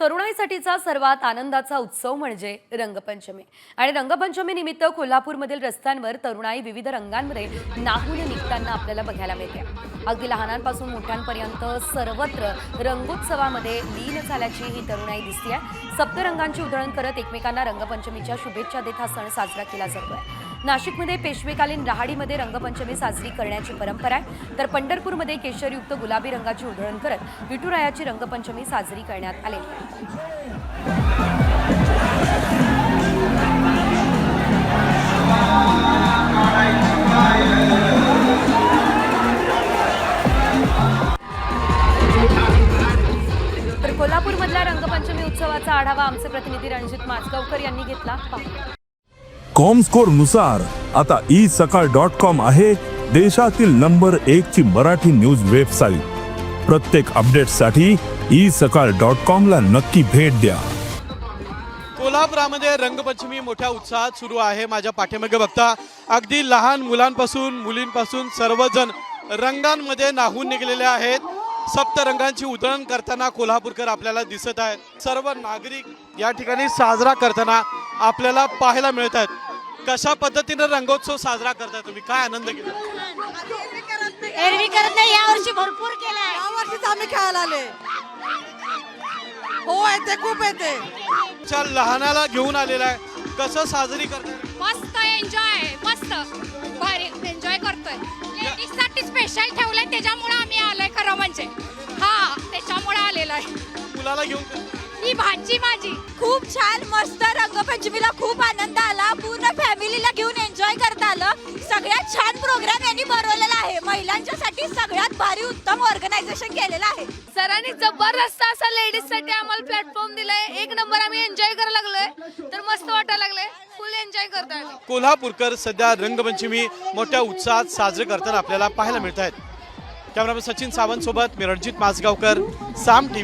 तरुणाईसाठीचा सर्वात आनंदाचा उत्सव म्हणजे रंगपंचमी. आणि रंगपंचमी निमित्त कोल्हापूरमधील रस्त्यांवर तरुणाई विविध रंगांमध्ये नाहून निघताना आपल्याला बघायला मिळते. अगदी लहानांपासून मोठ्यांपर्यंत सर्वत्र रंगोत्सवामध्ये लीन झाल्याची ही तरुणाई दिसते सप्तरंगांची उधळण करत एकमेकांना रंगपंचमीच्या शुभेच्छा देत हा सण साजरा केला जातोय. नाशिकमध्ये पेशवेकालीन रहाडीमध्ये रंगपंचमी साजरी करण्याची परंपरा आहे. तर पंढरपूरमध्ये केशरयुक्त गुलाबी रंगाची उधळण करत विठुरायाची रंगपंचमी साजरी करण्यात आली. तर कोल्हापूरमधल्या रंगपंचमी उत्सवाचा आढावा आमचे प्रतिनिधी रणजित माजगावकर यांनी घेतला. कॉम स्कोरनुसार आता ई सकाळ डॉट कॉम आहे देशातील नंबर एक ची मराठी न्यूज वेबसाईट प्रत्येक अपडेटसाठी ई सकाळ डॉट कॉम ला नक्की भेट द्या. कोल्हापुरामध्ये रंगपंचमी मोठ्या उत्साहात सुरू आहे माझ्या पाठीमागे बघता. अगदी लहान मुलांपासून मुलींपासून सर्वजण रंगांमध्ये नाहून निघलेले आहेत. सप्तरंगांची उधळण करताना कोल्हापूरकर आपल्याला दिसत आहेत. सर्व नागरिक या ठिकाणी साजरा करताना आपल्याला पाहायला मिळत आहेत. कशा पद्धतीने रंगोत्सव साजरा करताय तुम्ही? काय आनंद घेता? एरवी करत नाही यावर्षी भरपूर केलाय. यावर्षीच आम्ही खेळायला आले हो येते खूप येते. च्या लहानाला घेऊन आलेला आहे. कसं साजरी करताय? मस्त एन्जॉय मस्त. भारी एन्जॉय करतोय. लेडीजसाठी स्पेशल ठेवलंय त्याच्यामुळे आम्ही आलोय खरं म्हणजे. हा त्याच्यामुळे आलेलो आहे. मुलाला घेऊन ही भाजी माझी. खूप छान मस्त रंगपंचमीला खूप आनंद आला. पूर्ण फॅमिलीला घेऊन एन्जॉय करता आलं. सगळ्यात छान प्रोग्राम यांनी बनवलेला आहे. महिलांच्यासाठी सगळ्यात भारी उत्तम ऑर्गनायझेशन केलेलं आहे. सरांनी जबरदस्त असा लेडीजसाठी आम्हाला प्लॅटफॉर्म दिलाय. एक नंबर आम्ही एन्जॉय करायला लागलोय. तर मस्त वाटायला लागलंय. फुल एन्जॉय करतोय कोल्हापूरकर सध्या रंगपंचमी मोठ्या उत्साहात साजरे करताना आपल्याला पाहायला मिळत आहेत कॅमेरामॅन सचिन सावंत सोबत मी रणजित माजगावकर साम टी